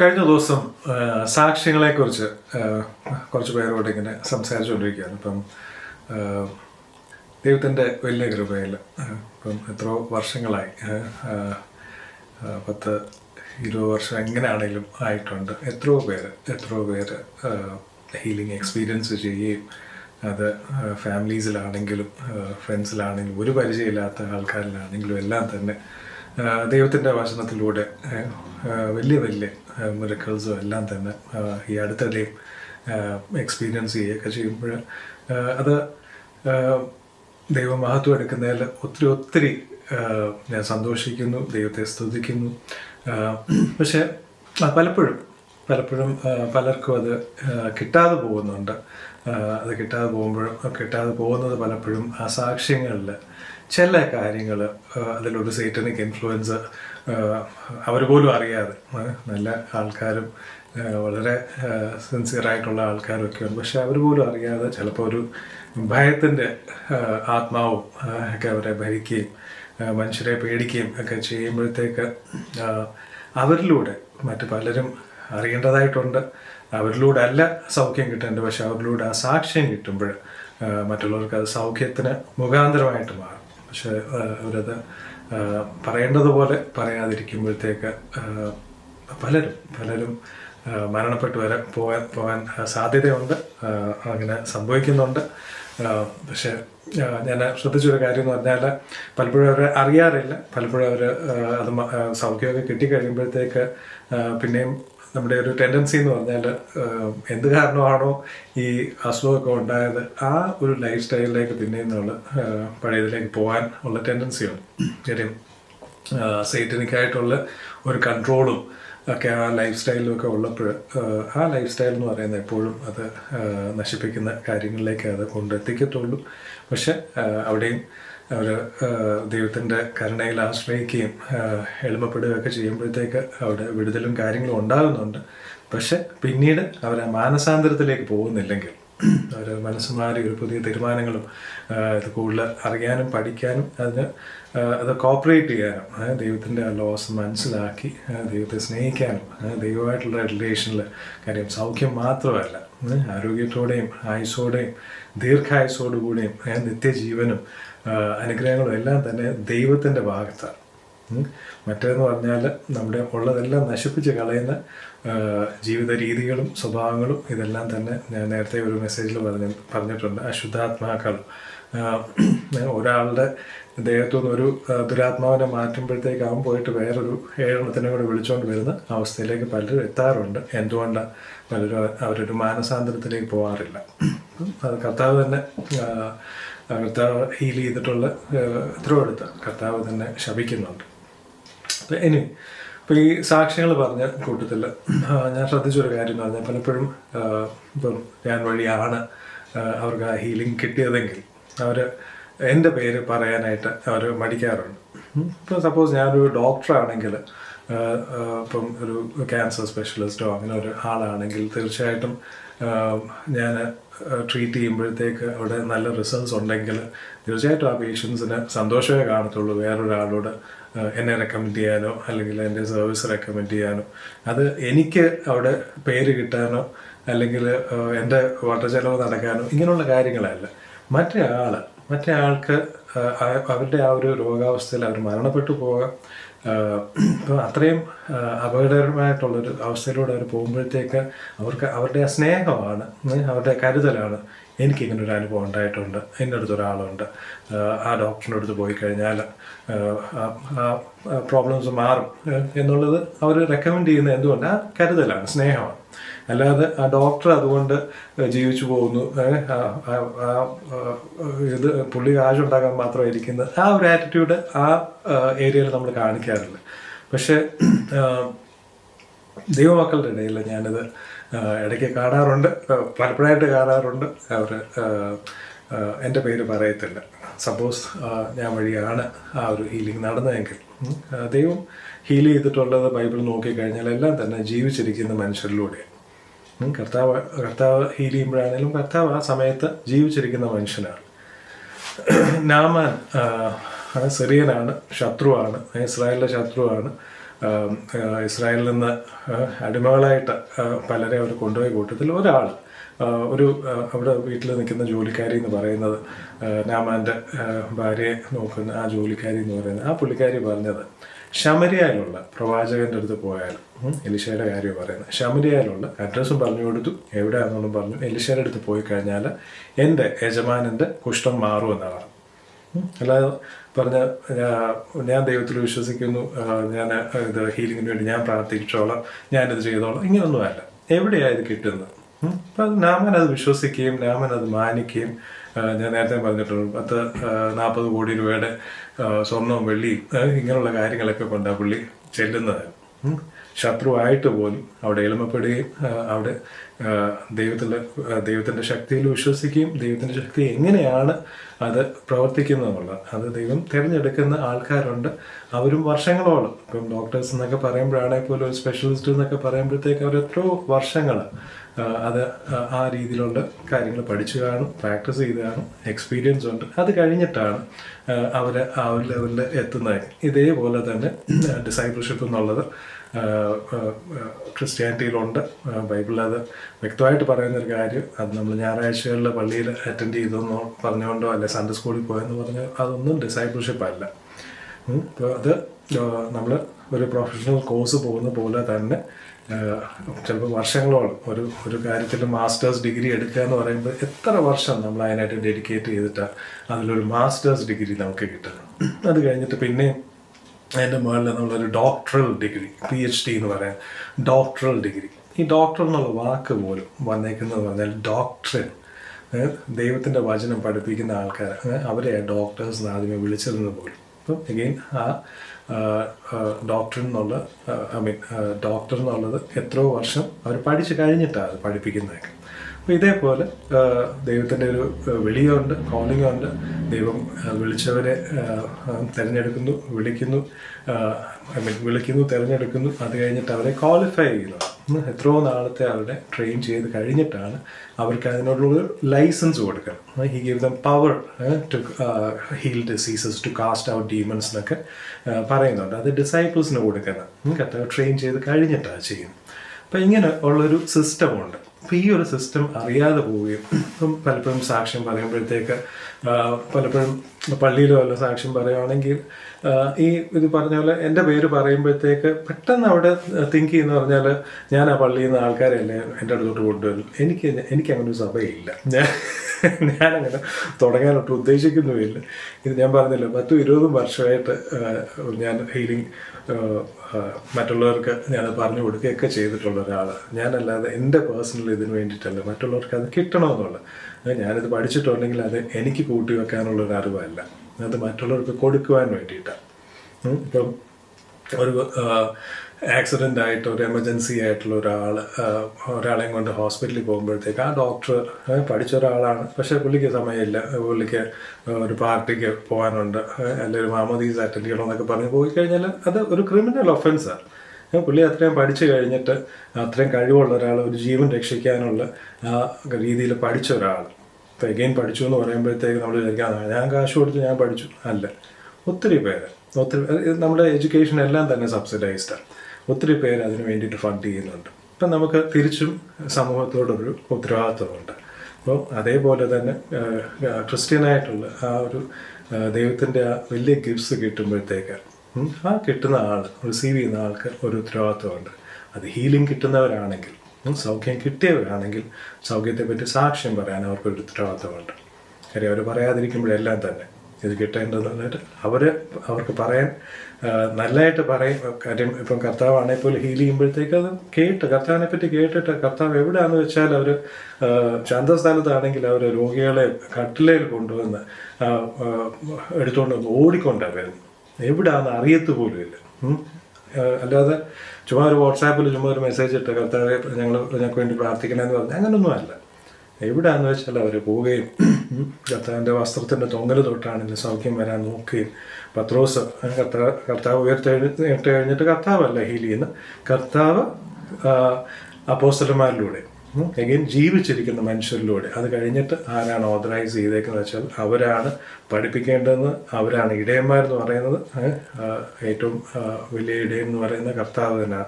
കഴിഞ്ഞ ദിവസം സാക്ഷ്യങ്ങളെ സാക്ഷ്യങ്ങളെക്കുറിച്ച് കുറച്ച് പേരോട് ഇങ്ങനെ സംസാരിച്ചുകൊണ്ടിരിക്കുകയാണ്. ഇപ്പം ദൈവത്തിന്റെ വലിയ കൃപയിൽ ഇപ്പം എത്രയോ വർഷങ്ങളായി പത്ത് ഇരുപത് വർഷം എങ്ങനെയാണെങ്കിലും ആയിട്ടുണ്ട്. എത്രയോ പേര് എത്രയോ പേര് ഹീലിംഗ് എക്സ്പീരിയൻസ് ചെയ്യുകയും അത് ഫാമിലീസിലാണെങ്കിലും ഫ്രണ്ട്സിലാണെങ്കിലും ഒരു പരിചയമില്ലാത്ത ആൾക്കാരിലാണെങ്കിലും എല്ലാം തന്നെ ദൈവത്തിന്റെ വചനത്തിലൂടെ വലിയ വലിയ മിറക്കിൾസും എല്ലാം തന്നെ ഈ അടുത്തിടെയും എക്സ്പീരിയൻസ് ചെയ്യുകയൊക്കെ ചെയ്യുമ്പോൾ അത് ദൈവമഹത്വം എടുക്കുന്നതിൽ ഒത്തിരി ഒത്തിരി ഞാൻ സന്തോഷിക്കുന്നു ദൈവത്തെ സ്തുതിക്കുന്നു. പക്ഷെ പലപ്പോഴും പലപ്പോഴും പലർക്കും അത് കിട്ടാതെ പോകുന്നുണ്ട്. അത് കിട്ടാതെ പോകുമ്പോഴും കിട്ടാതെ പോകുന്നത് പലപ്പോഴും ആ സാക്ഷ്യങ്ങളിൽ ചില കാര്യങ്ങൾ അതിലൊരു സൈറ്റനിക് ഇൻഫ്ലുവൻസ് അവർ പോലും അറിയാതെ നല്ല ആൾക്കാരും വളരെ സിൻസിയറായിട്ടുള്ള ആൾക്കാരും ഒക്കെ ഉണ്ട്. പക്ഷെ അവർ പോലും അറിയാതെ ചിലപ്പോൾ ഒരു ഭയത്തിന്റെ ആത്മാവും ഒക്കെ അവരെ ഭരിക്കുകയും മനുഷ്യരെ പേടിക്കുകയും ഒക്കെ ചെയ്യുമ്പോഴത്തേക്ക് അവരിലൂടെ മറ്റു പലരും അറിയേണ്ടതായിട്ടുണ്ട്. അവരിലൂടെ അല്ല സൗഖ്യം കിട്ടേണ്ടത് പക്ഷെ അവരിലൂടെ ആ സാക്ഷ്യം കിട്ടുമ്പോൾ മറ്റുള്ളവർക്ക് അത് സൗഖ്യത്തിന് മുഖാന്തരമായിട്ട് മാറും. പക്ഷെ അവരത് പറയേണ്ടതുപോലെ പറയാതിരിക്കുമ്പോഴത്തേക്ക് പലരും പലരും മരണപ്പെട്ടു വരെ പോകാൻ പോകാൻ സാധ്യതയുണ്ട് അങ്ങനെ സംഭവിക്കുന്നുണ്ട്. പക്ഷേ ഞാൻ ശ്രദ്ധിച്ചൊരു കാര്യം എന്ന് പറഞ്ഞാൽ പലപ്പോഴും അവർ അറിയാറില്ല. പലപ്പോഴും അവർ അത് സൗഖ്യമൊക്കെ കിട്ടിക്കഴിയുമ്പോഴത്തേക്ക് പിന്നെയും നമ്മുടെ ഒരു ടെൻഡൻസി എന്ന് പറഞ്ഞാൽ എന്ത് കാരണമാണോ ഈ അസുഖമൊക്കെ ഉണ്ടായത് ആ ഒരു ലൈഫ് സ്റ്റൈലിലേക്ക് പിന്നെയും നമ്മൾ പഴയതിലേക്ക് പോകാൻ ഉള്ള ടെൻഡൻസിയാണ് കാര്യം സൈറ്റനിക്കായിട്ടുള്ള ഒരു കൺട്രോളും ഒക്കെ ആ ലൈഫ് സ്റ്റൈലും ഒക്കെ ഉള്ളപ്പോൾ ആ ലൈഫ് സ്റ്റൈൽ എന്ന് പറയുന്നത് എപ്പോഴും അത് നശിപ്പിക്കുന്ന കാര്യങ്ങളിലേക്ക് അത് കൊണ്ടെത്തിക്കത്തുള്ളൂ പക്ഷെ അവിടെയും അവർ ദൈവത്തിന്റെ കരുണയിൽ ആശ്രയിക്കുകയും എളുപ്പപ്പെടുകയൊക്കെ ചെയ്യുമ്പോഴത്തേക്ക് അവിടെ വിടുതലും കാര്യങ്ങളും ഉണ്ടാകുന്നുണ്ട്. പക്ഷെ പിന്നീട് അവർ മാനസാന്തരത്തിലേക്ക് പോകുന്നില്ലെങ്കിൽ അവർ മനസ്സ് മാറി ഒരു പുതിയ തീരുമാനങ്ങളും ആ, ഇത് കൂടുതൽ അറിയാനും പഠിക്കാനും അതിന് അത് കോപ്പറേറ്റ് ചെയ്യാനും ആ, ദൈവത്തിന്റെ ആ ലോസ് മനസ്സിലാക്കി ദൈവത്തെ സ്നേഹിക്കാനും ദൈവമായിട്ടുള്ള റിലേഷനിൽ കാര്യം സൗഖ്യം മാത്രമല്ല. ആ, ആരോഗ്യത്തോടെയും ആയുസോടെയും ദീർഘായുസോടുകൂടിയും നിത്യജീവനും അനുഗ്രഹങ്ങളും എല്ലാം തന്നെ ദൈവത്തിന്റെ ഭാഗത്താണ് മറ്റേന്ന് പറഞ്ഞാൽ നമ്മുടെ ഉള്ളതെല്ലാം നശിപ്പിച്ച് കളയുന്ന ജീവിത രീതികളും സ്വഭാവങ്ങളും ഇതെല്ലാം തന്നെ ഞാൻ നേരത്തെ ഒരു മെസ്സേജിൽ പറഞ്ഞ പറഞ്ഞിട്ടുണ്ട്. അശുദ്ധാത്മാക്കൾ ഒരാളുടെ ദേഹത്തു ഒരു ദുരാത്മാവിനെ മാറ്റുമ്പോഴത്തേക്ക് അവൻ പോയിട്ട് വേറൊരു ഏഴെണ്ണത്തിനെ കൂടെ വിളിച്ചുകൊണ്ട് വരുന്ന അവസ്ഥയിലേക്ക് പലരും എത്താറുണ്ട്. എന്തുകൊണ്ടാണ് പലരും അവരൊരു മാനസാന്തരത്തിലേക്ക് പോകാറില്ല അത് കർത്താവ് തന്നെ കർത്താവ് ഹീൽ ചെയ്തിട്ടുള്ള എത്രയോ കർത്താവ് തന്നെ ശപിക്കുന്നുണ്ട്. അപ്പം ഇനി ഇപ്പം ഈ സാക്ഷ്യങ്ങൾ പറഞ്ഞ കൂട്ടത്തിൽ ഞാൻ ശ്രദ്ധിച്ചൊരു കാര്യം എന്ന് പറഞ്ഞാൽ പലപ്പോഴും ഇപ്പം ഞാൻ വഴിയാണ് അവർക്ക് ആ ഹീലിംഗ് കിട്ടിയതെങ്കിൽ അവർ എന്റെ പേര് പറയാനായിട്ട് അവർ മടിക്കാറുണ്ട്. ഇപ്പം സപ്പോസ് ഞാനൊരു ഡോക്ടറാണെങ്കിൽ ഇപ്പം ഒരു ക്യാൻസർ സ്പെഷ്യലിസ്റ്റോ അങ്ങനെ ഒരു ആളാണെങ്കിൽ തീർച്ചയായിട്ടും ഞാൻ ട്രീറ്റ് ചെയ്യുമ്പോഴത്തേക്ക് അവിടെ നല്ല റിസൾട്ട്സ് ഉണ്ടെങ്കിൽ തീർച്ചയായിട്ടും ആ പേഷ്യൻസിന് സന്തോഷമേ കാണത്തുള്ളൂ. വേറൊരാളോട് എന്നെ റെക്കമെൻഡ് ചെയ്യാനോ അല്ലെങ്കിൽ എന്റെ സർവീസ് റെക്കമെൻഡ് ചെയ്യാനോ. അത് എനിക്ക് അവിടെ പേര് കിട്ടാനോ അല്ലെങ്കിൽ എന്റെ വാട്ടർ ചെലവ് നടക്കാനോ ഇങ്ങനെയുള്ള കാര്യങ്ങളല്ല. മറ്റേ ആൾ മറ്റേ ആൾക്ക് അവരുടെ ആ ഒരു രോഗാവസ്ഥയിൽ അവർ മരണപ്പെട്ടു പോകാം. ഇപ്പം അത്രയും അപകടകരമായിട്ടുള്ളൊരു അവസ്ഥയിലൂടെ അവർ പോകുമ്പോഴത്തേക്ക് അവർക്ക് അവരുടെ ആ സ്നേഹമാണ് അവരുടെ കരുതലാണ്. എനിക്ക് ഇങ്ങനെ ഒരു അനുഭവം ഉണ്ടായിട്ടുണ്ട്. എന്റെ അടുത്ത് ഒരാളുണ്ട്. ആ, ഡോക്ടറിന്റെ അടുത്ത് പോയി കഴിഞ്ഞാൽ ആ പ്രോബ്ലംസ് മാറും എന്നുള്ളത് അവർ റെക്കമെൻഡ് ചെയ്യുന്ന എന്തുകൊണ്ട്? ആ കരുതലാണ് സ്നേഹമാണ്. അല്ലാതെ ആ ഡോക്ടർ അതുകൊണ്ട് ജീവിച്ചു പോകുന്നു. ഇത് പുള്ളി കാശുണ്ടാക്കാൻ മാത്രം ഇരിക്കുന്നത്. ആ ഒരു ആറ്റിറ്റ്യൂഡ് ആ ഏരിയയിൽ നമ്മൾ കാണിക്കാറില്ല. പക്ഷേ ദൈവമക്കളുടെ ഇടയിൽ ഞാനിത് ഇടയ്ക്ക് കാണാറുണ്ട്. പലപ്പോഴായിട്ട് കാണാറുണ്ട്. അവർ എന്റെ പേര് പറയത്തില്ല. സപ്പോസ് ഞാൻ വഴിയാണ് ആ ഒരു ഹീലിംഗ് നടന്നതെങ്കിൽ. ദൈവം ഹീൽ ചെയ്തിട്ടുള്ളത് ബൈബിൾ നോക്കിക്കഴിഞ്ഞാൽ എല്ലാം തന്നെ ജീവിച്ചിരിക്കുന്ന മനുഷ്യരിലൂടെയാണ്. ഉം, കർത്താവ് കർത്താവ് ഹീൽ ചെയ്യുമ്പോഴാണെങ്കിലും കർത്താവ് ആ സമയത്ത് ജീവിച്ചിരിക്കുന്ന മനുഷ്യനാണ്. നാമാൻ സിറിയനാണ് ശത്രുവാണ് ഇസ്രായേലിലെ ശത്രുവാണ്. ഇസ്രായേലിൽ നിന്ന് അടിമകളായിട്ട് പലരെ അവർ കൊണ്ടുപോയ കൂട്ടത്തിൽ ഒരാൾ ഒരു അവിടെ വീട്ടിൽ നിൽക്കുന്ന ജോലിക്കാരി എന്ന് പറയുന്നത് നാമാന്റെ ഭാര്യയെ നോക്കുന്ന ആ ജോലിക്കാരി എന്ന് പറയുന്നത് ആ പുള്ളിക്കാരി പറഞ്ഞത് ശമരിയാലുള്ള പ്രവാചകന്റെ അടുത്ത് പോയാൽ എലിശയുടെ കാര്യം പറയുന്നത്. ശമരിയായിലുള്ള അഡ്രസ്സും പറഞ്ഞു കൊടുത്തു. എവിടെയാണെന്നും പറഞ്ഞു. എലിശയുടെ അടുത്ത് പോയി കഴിഞ്ഞാൽ എന്റെ യജമാനന്റെ കുഷ്ഠം മാറുമെന്നാണ് പറഞ്ഞു. അല്ലാതെ പറഞ്ഞ ഞാൻ ദൈവത്തിൽ വിശ്വസിക്കുന്നു ഞാൻ ഇത് ഹീലിങ്ങിന് വേണ്ടി ഞാൻ പ്രാർത്ഥിച്ചോളാം ഞാനിത് ചെയ്തോളാം ഇങ്ങനൊന്നുമല്ല എവിടെയാണ് ഇത് കിട്ടുന്നത്. അത് നാമൻ അത് വിശ്വസിക്കുകയും നാമൻ അത് മാനിക്കുകയും ഞാൻ നേരത്തെ പറഞ്ഞിട്ടുള്ളൂ പത്ത് നാൽപ്പത് കോടി രൂപയുടെ സ്വർണവും വെള്ളിയും ഇങ്ങനെയുള്ള കാര്യങ്ങളൊക്കെ കൊണ്ടാണ് പുള്ളി ചെല്ലുന്നത്. ശത്രുവായിട്ട് പോലും അവിടെ എളിമപ്പെടുകയും അവിടെ ദൈവത്തിന്റെ ദൈവത്തിന്റെ ശക്തിയിൽ വിശ്വസിക്കുകയും ദൈവത്തിന്റെ ശക്തി എങ്ങനെയാണ് അത് പ്രവർത്തിക്കുന്നതെന്നുള്ളത്. അത് ദൈവം തിരഞ്ഞെടുക്കുന്ന ആൾക്കാരുണ്ട്. അവരും വർഷങ്ങളോളം. ഇപ്പം ഡോക്ടേഴ്സ് എന്നൊക്കെ പറയുമ്പോഴാണെങ്കിൽ പോലും ഒരു സ്പെഷ്യലിസ്റ്റ് എന്നൊക്കെ പറയുമ്പോഴത്തേക്ക് അവർ എത്രയോ വർഷങ്ങൾ അത് ആ- രീതിയിലുള്ള കാര്യങ്ങൾ പഠിച്ചു കാണും പ്രാക്ടീസ് ചെയ്ത് കാണും എക്സ്പീരിയൻസ് ഉണ്ട്. അത് കഴിഞ്ഞിട്ടാണ് അവർ ആ ഒരു ലെവലിൽ എത്തുന്നത്. ഇതേപോലെ തന്നെ ഡിസൈബിൾഷിപ്പ് എന്നുള്ളത് ക്രിസ്ത്യാനിറ്റിയിലുണ്ട് ബൈബിളിൽ അത് വ്യക്തമായിട്ട് പറയുന്നൊരു കാര്യം അത് നമ്മൾ ഞായറാഴ്ചകളിൽ പള്ളിയിൽ അറ്റൻഡ് ചെയ്തെന്നോ പറഞ്ഞുകൊണ്ടോ അല്ലെ സൺഡേ സ്കൂളിൽ പോയെന്ന് പറഞ്ഞാൽ അതൊന്നും ഡിസൈബിൾഷിപ്പ് അല്ല. അത് നമ്മൾ ഒരു പ്രൊഫഷണൽ കോഴ്സ് പോകുന്ന പോലെ തന്നെ ചിലപ്പോൾ വർഷങ്ങളോളം ഒരു ഒരു കാര്യത്തിൽ മാസ്റ്റേഴ്സ് ഡിഗ്രി എടുക്കുക എന്ന് പറയുമ്പോൾ എത്ര വർഷം നമ്മൾ അതിനായിട്ട് ഡെഡിക്കേറ്റ് ചെയ്തിട്ടാണ് അതിലൊരു മാസ്റ്റേഴ്സ് ഡിഗ്രി നമുക്ക് കിട്ടുന്നത് അത് കഴിഞ്ഞിട്ട് പിന്നെ അതിന്റെ മുകളിൽ നമ്മളൊരു doctoral degree P H D എന്ന് പറയാം. ഡോക്ടറൽ ഡിഗ്രി ഈ ഡോക്ടർ എന്നുള്ള വാക്ക് പോലും വന്നേക്കുന്നത് പറഞ്ഞാൽ ഡോക്ടർ ദൈവത്തിന്റെ വചനം പഠിപ്പിക്കുന്ന ആൾക്കാർ അവരെ ഡോക്ടേഴ്സ് ആദ്യമേ വിളിച്ചിരുന്നത് പോലും. അപ്പം എഗെയിൻ ആ ഡോക്ടർ എന്നുള്ള ഐ മീൻ ഡോക്ടർ എന്നുള്ളത് എത്രയോ വർഷം അവർ പഠിച്ച് കഴിഞ്ഞിട്ടാണ് അത് പഠിപ്പിക്കുന്നതൊക്കെ. അപ്പോൾ ഇതേപോലെ ദൈവത്തിന്റെ ഒരു വിളിയുണ്ട് കോളിംഗ് ഉണ്ട്. ദൈവം വിളിച്ചവരെ തിരഞ്ഞെടുക്കുന്നു വിളിക്കുന്നു ഐ മീൻ വിളിക്കുന്നു തിരഞ്ഞെടുക്കുന്നു. അത് കഴിഞ്ഞിട്ട് അവരെ ക്വാളിഫൈ ചെയ്യുന്നു. എത്രയോ നാളത്തെ അവരുടെ ട്രെയിൻ ചെയ്ത് കഴിഞ്ഞിട്ടാണ് അവർക്ക് അതിനോടുള്ള ലൈസൻസ് കൊടുക്കണം he give them power to heal diseases to cast out demons എന്നൊക്കെ പറയുന്നുണ്ട്. അത് ഡിസൈപ്പിൾസിന് കൊടുക്കണം. കറക്റ്റ് ട്രെയിൻ ചെയ്ത് കഴിഞ്ഞിട്ടാണ് ചെയ്യുന്നത്. അപ്പം ഇങ്ങനെ ഉള്ളൊരു സിസ്റ്റമുണ്ട് അപ്പം ഈ ഒരു സിസ്റ്റം അറിയാതെ പോവുകയും ഇപ്പം പലപ്പോഴും സാക്ഷ്യം പറയുമ്പോഴത്തേക്ക് പലപ്പോഴും പള്ളിയിലോ വല്ല സാക്ഷ്യം പറയുകയാണെങ്കിൽ ഈ ഇത് പറഞ്ഞ പോലെ എന്റെ പേര് പറയുമ്പോഴത്തേക്ക് പെട്ടെന്ന് അവിടെ തിങ്ക് ചെയ്യുന്ന പറഞ്ഞാൽ ഞാൻ ആ പള്ളിയിൽ നിന്ന് ആൾക്കാരെയല്ലേ എന്റെ അടുത്തോട്ട് കൊണ്ടുവരും എനിക്ക് എനിക്ക് അങ്ങനെ ഒരു സഭയില്ല. ഞാൻ ഞാനങ്ങനെ തുടങ്ങാനൊട്ട് ഉദ്ദേശിക്കുന്നുമില്ല. ഇത് ഞാൻ പറഞ്ഞില്ല പത്തും ഇരുപതും വർഷമായിട്ട് ഞാൻ ഹീലിംഗ് മറ്റുള്ളവർക്ക് ഞാൻ പറഞ്ഞു കൊടുക്കുകയൊക്കെ ചെയ്തിട്ടുള്ള ഒരാളാണ്. ഞാനല്ലാതെ എന്റെ പേഴ്സണൽ ഇതിന് വേണ്ടിയിട്ടല്ല മറ്റുള്ളവർക്ക് അത് കിട്ടണമെന്നുള്ള അത് ഞാനിത് പഠിച്ചിട്ടുണ്ടെങ്കിൽ അത് എനിക്ക് കൂട്ടി വെക്കാനുള്ള ഒരു അറിവല്ല. അത് മറ്റുള്ളവർക്ക് കൊടുക്കുവാൻ വേണ്ടിയിട്ടാണ്. ഇപ്പം ഒരു ആക്സിഡന്റ് ആയിട്ട് ഒരു എമർജൻസി ആയിട്ടുള്ള ഒരാൾ ഒരാളെയും കൊണ്ട് ഹോസ്പിറ്റലിൽ പോകുമ്പോഴത്തേക്ക് ആ ഡോക്ടർ പഠിച്ച ഒരാളാണ്. പക്ഷേ പുള്ളിക്ക് സമയമില്ല. പുള്ളിക്ക് ഒരു പാർട്ടിക്ക് പോകാനുണ്ട്. അല്ലെങ്കിൽ മാമോദീസ് അറ്റൻഡ് ചെയ്യണം എന്നൊക്കെ പറഞ്ഞ് പോയി കഴിഞ്ഞാൽ അത് ഒരു ക്രിമിനൽ ഒഫൻസാണ് പുള്ളി അത്രയും പഠിച്ചു കഴിഞ്ഞിട്ട് അത്രയും കഴിവുള്ള ഒരാൾ ഒരു ജീവൻ രക്ഷിക്കാനുള്ള രീതിയിൽ പഠിച്ച ഒരാൾ എഗെയിൻ പഠിച്ചു എന്ന് പറയുമ്പോഴത്തേക്ക് നമ്മൾ വിചാരിക്കാൻ ഞാൻ കാശ് കൊടുത്ത് ഞാൻ പഠിച്ചു. അല്ല. ഒത്തിരി പേര് ഒത്തിരി നമ്മുടെ എഡ്യൂക്കേഷൻ എല്ലാം തന്നെ സബ്സിഡൈസ്ഡാണ് ഒത്തിരി പേര് അതിന് വേണ്ടിയിട്ട് ഫണ്ട് ചെയ്യുന്നുണ്ട്. ഇപ്പം നമുക്ക് തിരിച്ചും സമൂഹത്തോടൊരു ഉത്തരവാദിത്വമുണ്ട്. അപ്പോൾ അതേപോലെ തന്നെ ക്രിസ്ത്യനായിട്ടുള്ള ആ ഒരു ദൈവത്തിന്റെ ആ വലിയ ഗിഫ്റ്റ്സ് കിട്ടുമ്പോഴത്തേക്ക് ആ കിട്ടുന്ന ആൾ റിസീവ് ചെയ്യുന്ന ആൾക്ക് ഒരു ഉത്തരവാദിത്വമുണ്ട്. അത് ഹീലിംഗ് കിട്ടുന്നവരാണെങ്കിൽ സൗഖ്യം കിട്ടിയവരാണെങ്കിൽ സൗഖ്യത്തെ പറ്റി സാക്ഷ്യം പറയാൻ അവർക്കൊരു ഉത്തരവാദിത്വമുണ്ട്. കാര്യം അവർ പറയാതിരിക്കുമ്പോഴെല്ലാം തന്നെ ഇത് കിട്ടേണ്ടതെന്നിട്ട് അവർ അവർക്ക് പറയാൻ നല്ലതായിട്ട് പറയും. കാര്യം ഇപ്പം കർത്താവാണെങ്കിൽ പോലും ഹീൽ ചെയ്യുമ്പോഴത്തേക്ക് അത് കേട്ട് കർത്താവിനെ പറ്റി കേട്ടിട്ട് കർത്താവ് എവിടെയാണെന്ന് വെച്ചാൽ അവർ ചന്തസ്ഥാനത്താണെങ്കിൽ അവർ രോഗികളെ കട്ടിലയിൽ കൊണ്ടുവന്ന് എടുത്തുകൊണ്ട് ഓടിക്കൊണ്ടാണ് വരുന്നത് എവിടെയാണെന്ന് അറിയത്ത് ഇല്ല. അല്ലാതെ ചുമ്മാ ഒരു വാട്സാപ്പിൽ ചുമ്മാ ഒരു മെസ്സേജ് ഇട്ട് കർത്താവെ ഞങ്ങൾ ഞങ്ങൾക്ക് വേണ്ടി പ്രാർത്ഥിക്കണമെന്ന് പറഞ്ഞാൽ അങ്ങനൊന്നുമല്ല എവിടെയാന്ന് വെച്ചാൽ അവർ പോവുകയും കർത്താവിന്റെ വസ്ത്രത്തിന്റെ തൊങ്ങൽ തൊട്ടാണെങ്കിൽ സൗഖ്യം വരാൻ നോക്കുകയും. പത്രോസ് കർത്താവ് കർത്താവ് ഉയർത്തെഴുന്നേറ്റ് കഴിഞ്ഞിട്ട് കർത്താവല്ല ഹീൽ ചെയ്യുന്നത് കർത്താവ് അപ്പോസ്റ്റലന്മാരിലൂടെ എഗെയിൻ ജീവിച്ചിരിക്കുന്ന മനുഷ്യരിലൂടെ. അത് കഴിഞ്ഞിട്ട് ആരാണ് ഓതറൈസ് ചെയ്തേക്കുന്നത് വെച്ചാൽ അവരാണ് പഠിപ്പിക്കേണ്ടതെന്ന് അവരാണ് ഇടയന്മാരെന്ന് പറയുന്നത്. ഏറ്റവും വലിയ ഇടയൻ എന്ന് പറയുന്ന കർത്താവ് തന്നെയാണ്.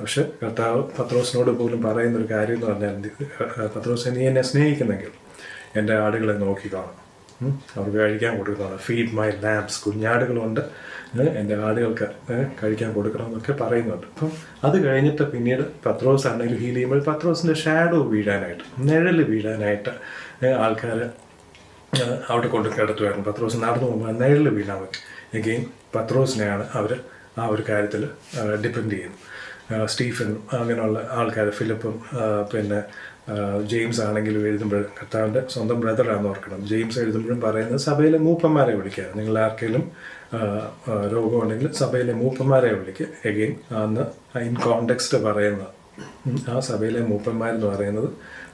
പക്ഷെ കർത്താവ് പത്രോസിനോട് പോലും പറയുന്ന ഒരു കാര്യം എന്ന് പറഞ്ഞാൽ പത്രോസ് നീ എന്നെ സ്നേഹിക്കുന്നെങ്കിൽ എന്റെ ആടുകളെ നോക്കിക്കാണും. അവർക്ക് കഴിക്കാൻ കൊടുക്കുന്നതാണ്. ഫീഡ് മൈ ലാബ്സ് കുഞ്ഞാടുകളുണ്ട്. എന്റെ ആടുകൾക്ക് കഴിക്കാൻ കൊടുക്കണം എന്നൊക്കെ പറയുന്നുണ്ട്. അപ്പം അത് കഴിഞ്ഞിട്ട് പിന്നീട് പത്രോസ് ആണെങ്കിലും ഹീൽ ചെയ്യുമ്പോൾ പത്രോസിന്റെ ഷാഡോ വീഴാനായിട്ട് നിഴൽ വീഴാനായിട്ട് ആൾക്കാർ അവിടെ കൊണ്ട് കിടത്തുമായിരുന്നു. പത്രോസ് നടന്നു പോകുമ്പോൾ നിഴൽ വീഴാൻ പറ്റും എഗെയിൻ പത്രോസിനെയാണ് അവർ ആ ഒരു കാര്യത്തിൽ ഡിപ്പെൻഡ് ചെയ്യുന്നത്. സ്റ്റീഫനും അങ്ങനെയുള്ള ആൾക്കാർ ഫിലിപ്പും പിന്നെ ജെയിംസ് ആണെങ്കിലും എഴുതുമ്പോൾ കർത്താവിന്റെ സ്വന്തം ബ്രദറാണെന്ന് ഓർക്കണം. ജെയിംസ് എഴുതുമ്പോഴും പറയുന്നത് സഭയിലെ മൂപ്പന്മാരെ വിളിക്കുക നിങ്ങൾ ആർക്കെങ്കിലും രോഗമുണ്ടെങ്കിൽ സഭയിലെ മൂപ്പന്മാരെ വിളിക്കുക എഗെയിൻ അന്ന് ഇൻ കോണ്ടെക്സ്റ്റ് പറയുന്നത് ആ സഭയിലെ മൂപ്പന്മാരെന്ന് പറയുന്നത്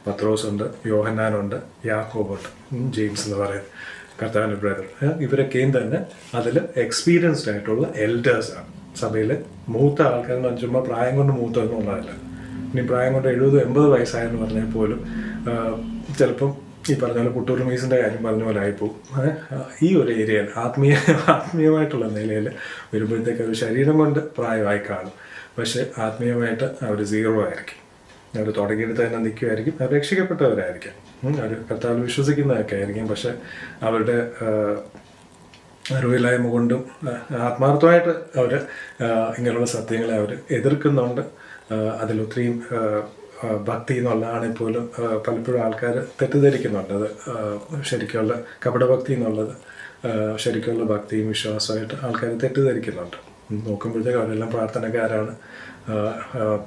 പത്രോസ് പത്രോസുണ്ട് യോഹന്നാനുണ്ട് യാക്കോബുണ്ട് ജെയിംസ് എന്ന് പറയുന്നത് കർത്താവിന്റെ ബ്രദർ. ഇവരൊക്കെയും തന്നെ അതിൽ എക്സ്പീരിയൻസ്ഡ് ആയിട്ടുള്ള എൽഡേഴ്സാണ് സഭയിലെ മൂത്ത ആൾക്കാരെന്ന് പറഞ്ഞാൽ ചുമ്മാ പ്രായം കൊണ്ട് മൂത്തതെന്നുള്ളതല്ല ഇനി പ്രായം കൊണ്ട് എഴുപത് എൺപത് വയസ്സായെന്ന് പറഞ്ഞാൽ പോലും ചിലപ്പം ഈ പറഞ്ഞ പോലെ പുട്ടൂർ മീസിന്റെ കാര്യം പറഞ്ഞ പോലെ ആയിപ്പോവും. ഈ ഒരു ഏരിയയിൽ ആത്മീയ ആത്മീയമായിട്ടുള്ള നിലയിൽ വരുമ്പോഴത്തേക്ക് അവർ ശരീരം കൊണ്ട് പ്രായമായി കാണും. പക്ഷെ ആത്മീയമായിട്ട് അവർ സീറോ ആയിരിക്കും. അവർ തുടങ്ങിയിട്ട് തന്നെ നിൽക്കുമായിരിക്കും അവർ രക്ഷിക്കപ്പെട്ടവരായിരിക്കും. അവർ കർത്താവിൽ വിശ്വസിക്കുന്നതൊക്കെ ആയിരിക്കും. പക്ഷെ അവരുടെ അറിവില്ലായ്മ കൊണ്ടും ആത്മാർത്ഥമായിട്ട് അവർ ഇങ്ങനെയുള്ള സത്യങ്ങളെ അവർ എതിർക്കുന്നുണ്ട്. അതിലൊത്തിരിയും ഭക്തി എന്നുള്ളതാണെങ്കിൽ പോലും പലപ്പോഴും ആൾക്കാർ തെറ്റിദ്ധരിക്കുന്നുണ്ട്. അത് ശരിക്കുള്ള കപടഭക്തി എന്നുള്ളത് ശരിക്കുള്ള ഭക്തിയും വിശ്വാസമായിട്ട് ആൾക്കാർ തെറ്റിദ്ധരിക്കുന്നുണ്ട്. നോക്കുമ്പോഴത്തേക്ക് അവരെല്ലാം പ്രാർത്ഥനക്കാരാണ്.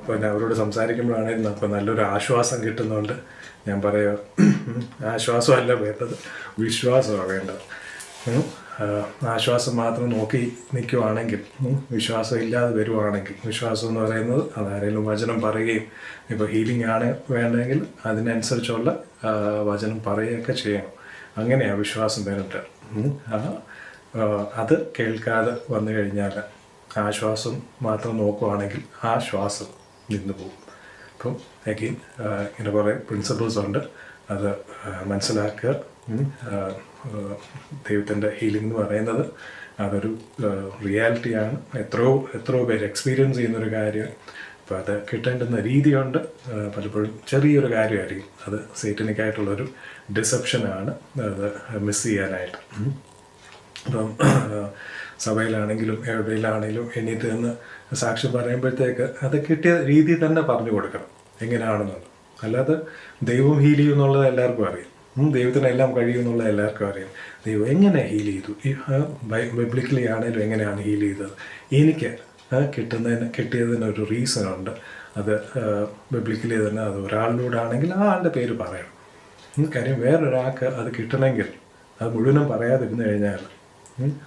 പിന്നെ അവരോട് സംസാരിക്കുമ്പോഴാണെങ്കിലും നമുക്ക് നല്ലൊരു ആശ്വാസം കിട്ടുന്നുണ്ട്. ഞാൻ പറയാം ആശ്വാസമല്ല വേണ്ടത് വിശ്വാസമാണ് വേണ്ടത്. ആശ്വാസം മാത്രം നോക്കി നിൽക്കുവാണെങ്കിൽ വിശ്വാസം ഇല്ലാതെ വരുവാണെങ്കിൽ വിശ്വാസം എന്ന് പറയുന്നത് അതാരെങ്കിലും വചനം പറയുകയും ഇപ്പോൾ ഹീലിംഗ് ആണ് വേണമെങ്കിൽ അതിനനുസരിച്ചുള്ള വചനം പറയുകയൊക്കെ ചെയ്യണം. അങ്ങനെയാണ് വിശ്വാസം ആ, അത് കേൾക്കാതെ വന്നു കഴിഞ്ഞാൽ ആശ്വാസം മാത്രം നോക്കുവാണെങ്കിൽ ആ ശ്വാസം നിന്നു പോകും. അപ്പം അഗെയിൻ ഇങ്ങനെ കുറേ പ്രിൻസിപ്പിൾസ് ഉണ്ട്. അത് മനസ്സിലാക്കുക. ദൈവത്തിന്റെ ഹീലിംഗ് എന്ന് പറയുന്നത്. അതൊരു റിയാലിറ്റിയാണ് എത്രയോ എത്രയോ പേര് എക്സ്പീരിയൻസ് ചെയ്യുന്നൊരു കാര്യം. അപ്പോൾ അത് കിട്ടേണ്ടുന്ന രീതിയുണ്ട്. പലപ്പോഴും ചെറിയൊരു കാര്യമായിരിക്കും. അത് സേറ്റനിക്കായിട്ടുള്ളൊരു ഡിസപ്ഷനാണ് അത് മിസ് ചെയ്യാനായിട്ട്. അപ്പം സഭയിലാണെങ്കിലും എവിടെയിലാണെങ്കിലും എണീറ്റ് നിന്ന് സാക്ഷ്യം പറയുമ്പോഴത്തേക്ക് അത് കിട്ടിയ രീതി തന്നെ പറഞ്ഞു കൊടുക്കണം. എങ്ങനെയാണെന്നുള്ളത്. അല്ലാതെ ദൈവം ഹീൽ ചെയ്യുമെന്നുള്ളത് എല്ലാവർക്കും അറിയാം. ദൈവത്തിന് എല്ലാം കഴിയുമെന്നുള്ള എല്ലാവർക്കും അറിയാം. ദൈവം എങ്ങനെ ഹീൽ ചെയ്തു? ബൈബിളിക്കലി ആണെങ്കിലും എങ്ങനെയാണ് ഹീൽ ചെയ്തത്? എനിക്ക് കിട്ടുന്നതിന് കിട്ടിയതിന് ഒരു റീസൺ ഉണ്ട്. അത് ബിബ്ലിക്കലി തന്നെ അത് ഒരാളിലൂടെ ആണെങ്കിൽ ആ ആളുടെ പേര് പറയണം. കാര്യം വേറൊരാൾക്ക് അത് കിട്ടണമെങ്കിൽ അത് മുഴുവനും പറയാതിരുന്നു കഴിഞ്ഞാൽ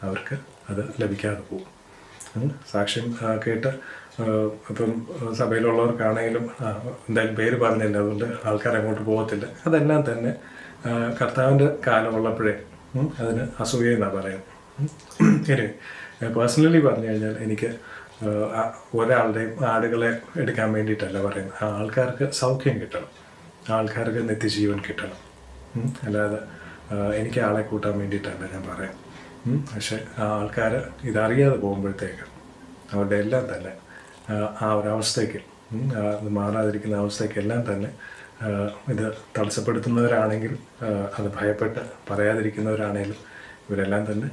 അവർക്ക് അത് ലഭിക്കാതെ പോകും. സാക്ഷ്യം കേട്ട് ഇപ്പം സഭയിലുള്ളവർക്കാണെങ്കിലും എന്തായാലും പേര് പറഞ്ഞില്ല. അതുകൊണ്ട് ആൾക്കാർ അങ്ങോട്ട് പോകത്തില്ല. അതെല്ലാം തന്നെ കർത്താവിന്റെ കാലമുള്ളപ്പോഴേ അതിന് അസൂയ എന്നാണ് പറയാം ഇനി പേഴ്സണലി പറഞ്ഞു കഴിഞ്ഞാൽ എനിക്ക് ഒരാളുടെയും ആടുകളെ എടുക്കാൻ വേണ്ടിയിട്ടല്ല പറയുന്നത് ആൾക്കാർക്ക് സൗഖ്യം കിട്ടണം ആൾക്കാർക്ക് നിത്യജീവൻ കിട്ടണം. അല്ലാതെ എനിക്ക് ആളെ കൂട്ടാൻ വേണ്ടിയിട്ടല്ല ഞാൻ പറയാം. പക്ഷെ ആ ആൾക്കാർ ഇതറിയാതെ പോകുമ്പോഴത്തേക്ക് അവരുടെ എല്ലാം തന്നെ ആ, ഒരവസ്ഥയ്ക്ക് മാറാതിരിക്കുന്ന അവസ്ഥയ്ക്ക് എല്ലാം തന്നെ ഇത് തടസ്സപ്പെടുത്തുന്നവരാണെങ്കിൽ അത് ഭയപ്പെട്ട് പറയാതിരിക്കുന്നവരാണെങ്കിലും ഇവരെല്ലാം തന്നെ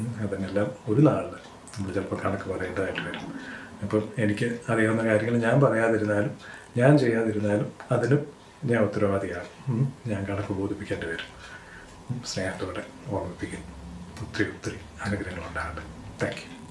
ഉം. അതിനെല്ലാം ഒരു നാളിൽ നമ്മൾ ചിലപ്പോൾ കണക്ക് പറയേണ്ടതായിട്ട് വരും. അപ്പം എനിക്ക് അറിയാവുന്ന കാര്യങ്ങൾ ഞാൻ പറയാതിരുന്നാലും ഞാൻ ചെയ്യാതിരുന്നാലും അതിനും ഞാൻ ഉത്തരവാദിയാണ്. ഞാൻ കണക്ക് ബോധിപ്പിക്കേണ്ടി വരും. സ്നേഹത്തോടെ ഓർമ്മിപ്പിക്കുന്നു. ഒത്തിരി ഒത്തിരി അനുഗ്രഹങ്ങളുണ്ടാകട്ടെ. Thank you